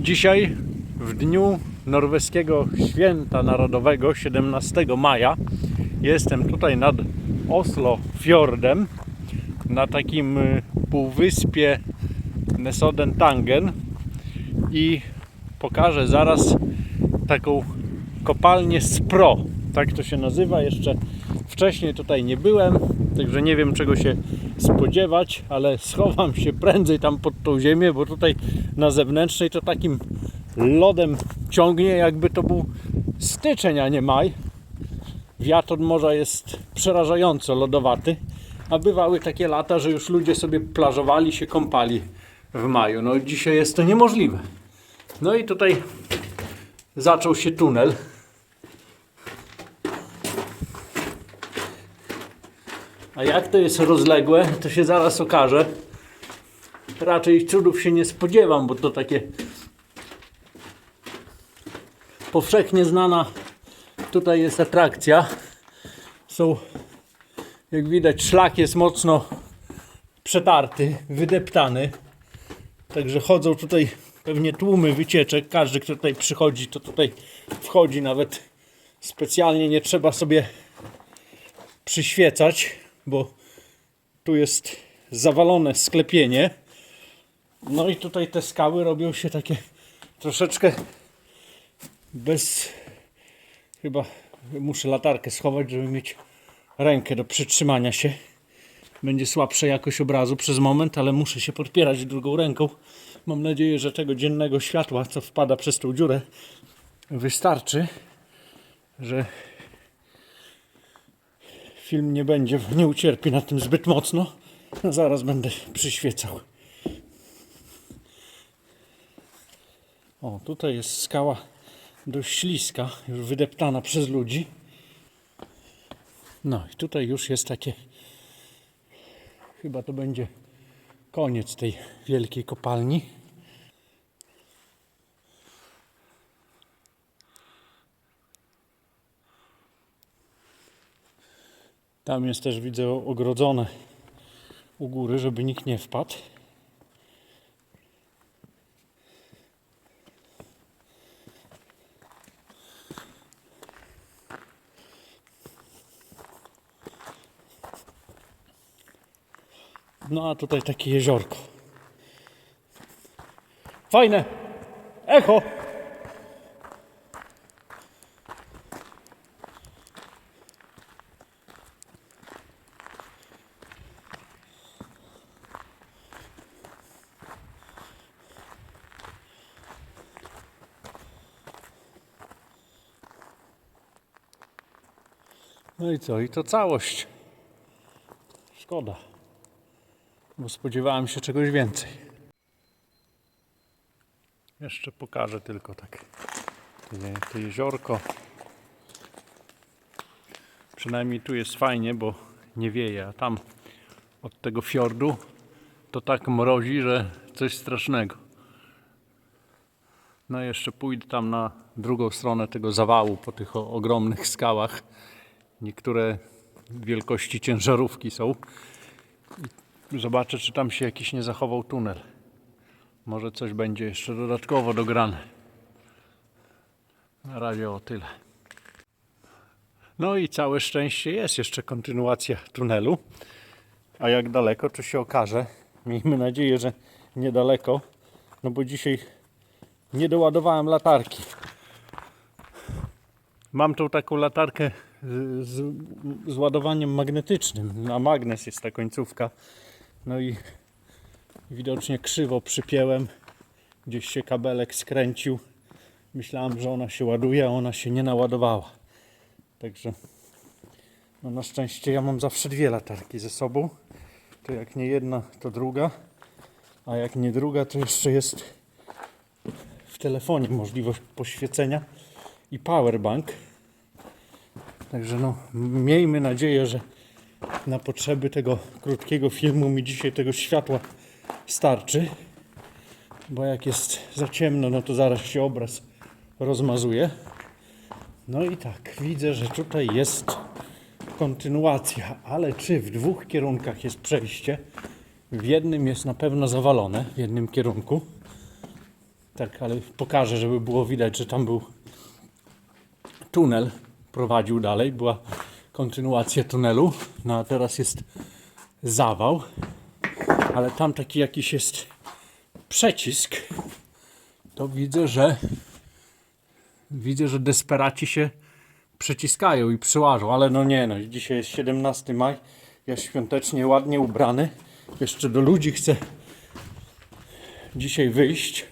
Dzisiaj, w dniu norweskiego święta narodowego, 17 maja, jestem tutaj nad Oslo Fjordem, na takim y, półwyspie Nesodentangen i pokażę zaraz taką kopalnię Spro. Tak to się nazywa. Jeszcze wcześniej tutaj nie byłem, także nie wiem czego się spodziewać, ale schowam się prędzej tam pod tą ziemię, bo tutaj na zewnętrznej to takim lodem ciągnie, jakby to był styczeń, a nie maj. Wiatr od morza jest przerażająco lodowaty, a bywały takie lata, że już ludzie sobie plażowali, się kąpali w maju. No dzisiaj jest to niemożliwe. No i tutaj zaczął się tunel. A jak to jest rozległe, to się zaraz okaże. Raczej cudów się nie spodziewam, bo to takie powszechnie znana tutaj jest atrakcja. Są, jak widać, szlak jest mocno przetarty, wydeptany. Także chodzą tutaj pewnie tłumy wycieczek. Każdy, kto tutaj przychodzi, to tutaj wchodzi. Nawet specjalnie nie trzeba sobie przyświecać, bo tu jest zawalone sklepienie. No i tutaj te skały robią się takie troszeczkę bez. Chyba muszę latarkę schować, żeby mieć rękę do przytrzymania się. Będzie słabsza jakość obrazu przez moment, ale muszę się podpierać drugą ręką. Mam nadzieję, że tego dziennego światła, co wpada przez tą dziurę, wystarczy, że film nie będzie, nie ucierpi na tym zbyt mocno. No zaraz będę przyświecał. O, tutaj jest skała dość śliska, już wydeptana przez ludzi. No i tutaj już jest takie, chyba to będzie koniec tej wielkiej kopalni. Tam jest też, widzę, ogrodzone u góry, żeby nikt nie wpadł. No a tutaj takie jeziorko. Fajne. Echo. No i co? I to całość. Szkoda bo spodziewałem się czegoś więcej. Jeszcze pokażę tylko tak to jeziorko. Przynajmniej tu jest fajnie, bo nie wieje, a tam od tego fiordu to tak mrozi, że coś strasznego. No jeszcze pójdę tam na drugą stronę tego zawału po tych ogromnych skałach. Niektóre wielkości ciężarówki są. Zobaczę, czy tam się jakiś nie zachował tunel. Może coś będzie jeszcze dodatkowo dograne. Na razie o tyle. No i całe szczęście jest jeszcze kontynuacja tunelu. A jak daleko, to się okaże. Miejmy nadzieję, że niedaleko. No bo dzisiaj nie doładowałem latarki. Mam tą taką latarkę z, z, ładowaniem magnetycznym. Na magnes jest ta końcówka. No i widocznie krzywo przypięłem. Gdzieś się kabelek skręcił. Myślałem, że ona się ładuje, a ona się nie naładowała. Także no na szczęście ja mam zawsze dwie latarki ze sobą. To jak nie jedna, to druga. A jak nie druga, to jeszcze jest w telefonie możliwość poświecenia i powerbank. Także no, miejmy nadzieję, że na potrzeby tego krótkiego filmu mi dzisiaj tego światła starczy. Bo jak jest za ciemno, no to zaraz się obraz rozmazuje. No i tak, widzę, że tutaj jest kontynuacja, ale czy w dwóch kierunkach jest przejście? W jednym jest na pewno zawalone, w jednym kierunku. tak, ale pokażę, żeby było widać, że tam był tunel, prowadził dalej, była kontynuacja tunelu, no a teraz jest zawał, ale tam taki jakiś jest przecisk, to widzę, że widzę, że desperaci się przeciskają i przyłażą, ale no nie no, dzisiaj jest 17 maj, ja świątecznie ładnie ubrany, jeszcze do ludzi chcę dzisiaj wyjść,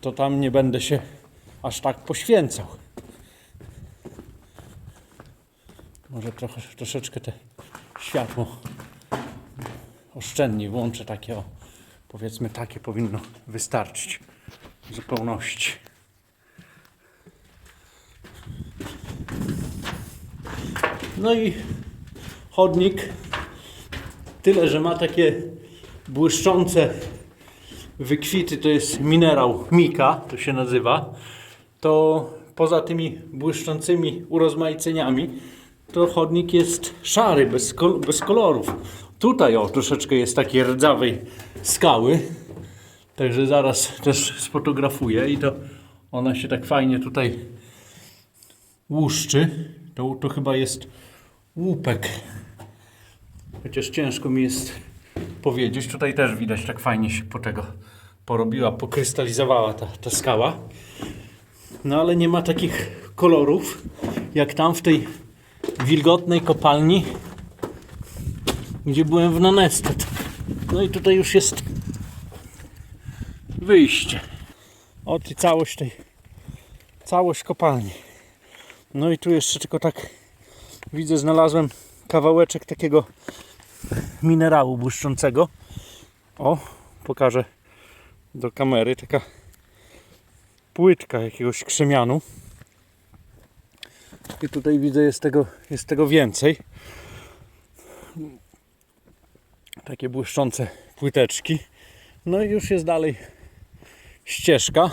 to tam nie będę się aż tak poświęcał. Może trochę, troszeczkę te światło oszczędniej włączę takie o, powiedzmy takie powinno wystarczyć w zupełności. No i chodnik. Tyle, że ma takie błyszczące wykwity, to jest minerał mika, to się nazywa, to poza tymi błyszczącymi urozmaiceniami, to chodnik jest szary, bez, kol- bez kolorów. Tutaj o, troszeczkę jest takiej rdzawej skały, także zaraz też sfotografuję i to ona się tak fajnie tutaj łuszczy. To, to chyba jest łupek. Chociaż ciężko mi jest powiedzieć. Tutaj też widać, tak fajnie się po tego porobiła, pokrystalizowała ta, ta skała. No ale nie ma takich kolorów, jak tam w tej wilgotnej kopalni, gdzie byłem w Nonestet. No i tutaj już jest wyjście. Oto i całość tej, całość kopalni. No i tu jeszcze tylko tak widzę, znalazłem kawałeczek takiego minerału błyszczącego. O, pokażę do kamery. Taka płytka jakiegoś krzemianu. I tutaj widzę, jest tego, jest tego więcej. Takie błyszczące płyteczki. No i już jest dalej ścieżka.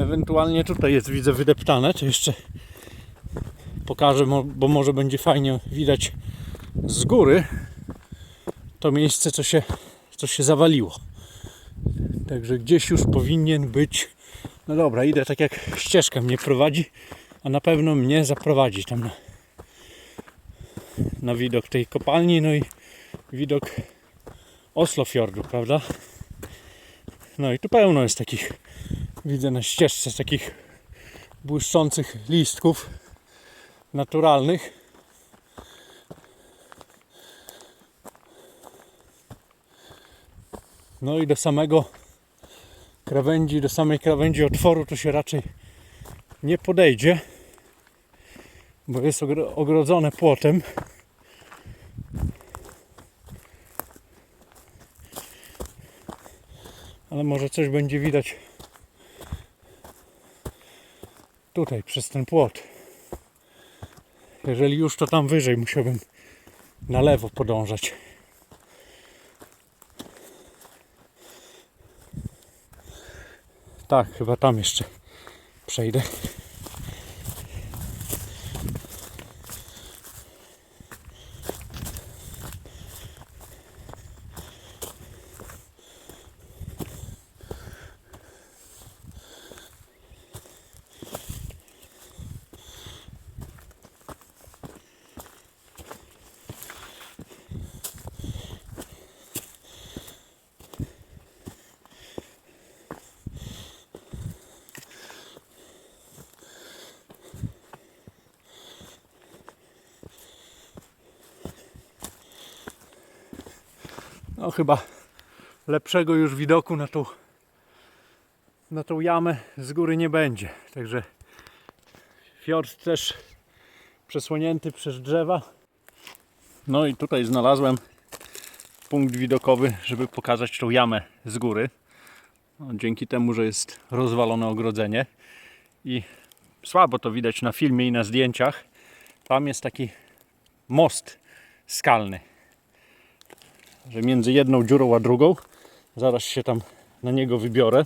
Ewentualnie tutaj jest, widzę, wydeptane. To jeszcze pokażę, bo może będzie fajnie widać z góry to miejsce, co się, co się zawaliło. Także gdzieś już powinien być. No dobra, idę tak jak ścieżka mnie prowadzi, a na pewno mnie zaprowadzi tam na, na widok tej kopalni, no i widok Oslofjordu, prawda? No i tu pełno jest takich, widzę na ścieżce takich błyszczących listków naturalnych. No i do samego krawędzi, do samej krawędzi otworu to się raczej nie podejdzie, bo jest ogro- ogrodzone płotem. Ale może coś będzie widać tutaj przez ten płot. Jeżeli już to tam wyżej musiałbym na lewo podążać. Tak, chyba tam jeszcze przejdę. No chyba lepszego już widoku na tą, na tą jamę z góry nie będzie. Także fiord też przesłonięty przez drzewa. No i tutaj znalazłem punkt widokowy, żeby pokazać tą jamę z góry. No, dzięki temu, że jest rozwalone ogrodzenie i słabo to widać na filmie i na zdjęciach. Tam jest taki most skalny że między jedną dziurą a drugą, zaraz się tam na niego wybiorę.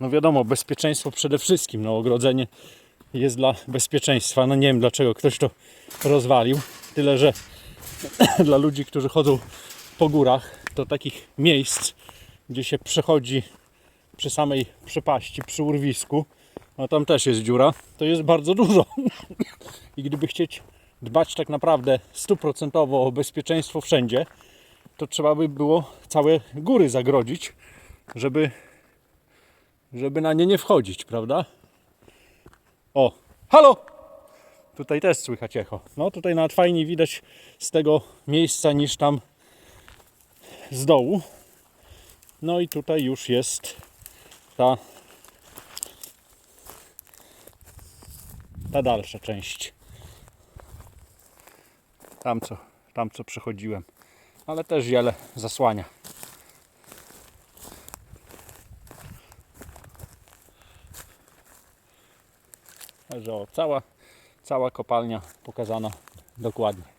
No wiadomo, bezpieczeństwo przede wszystkim, no ogrodzenie jest dla bezpieczeństwa, no nie wiem dlaczego ktoś to rozwalił, tyle że dla ludzi, którzy chodzą po górach, to takich miejsc, gdzie się przechodzi przy samej przepaści, przy urwisku, no tam też jest dziura, to jest bardzo dużo. I gdyby chcieć dbać tak naprawdę stuprocentowo o bezpieczeństwo wszędzie, to trzeba by było całe góry zagrodzić, żeby, żeby na nie nie wchodzić, prawda? O, halo! Tutaj też słychać echo. No tutaj nawet fajniej widać z tego miejsca niż tam z dołu. No i tutaj już jest ta ta dalsza część. Tam co, tam co przechodziłem. Ale też ziele zasłania. Także o, cała, cała kopalnia pokazana dokładnie.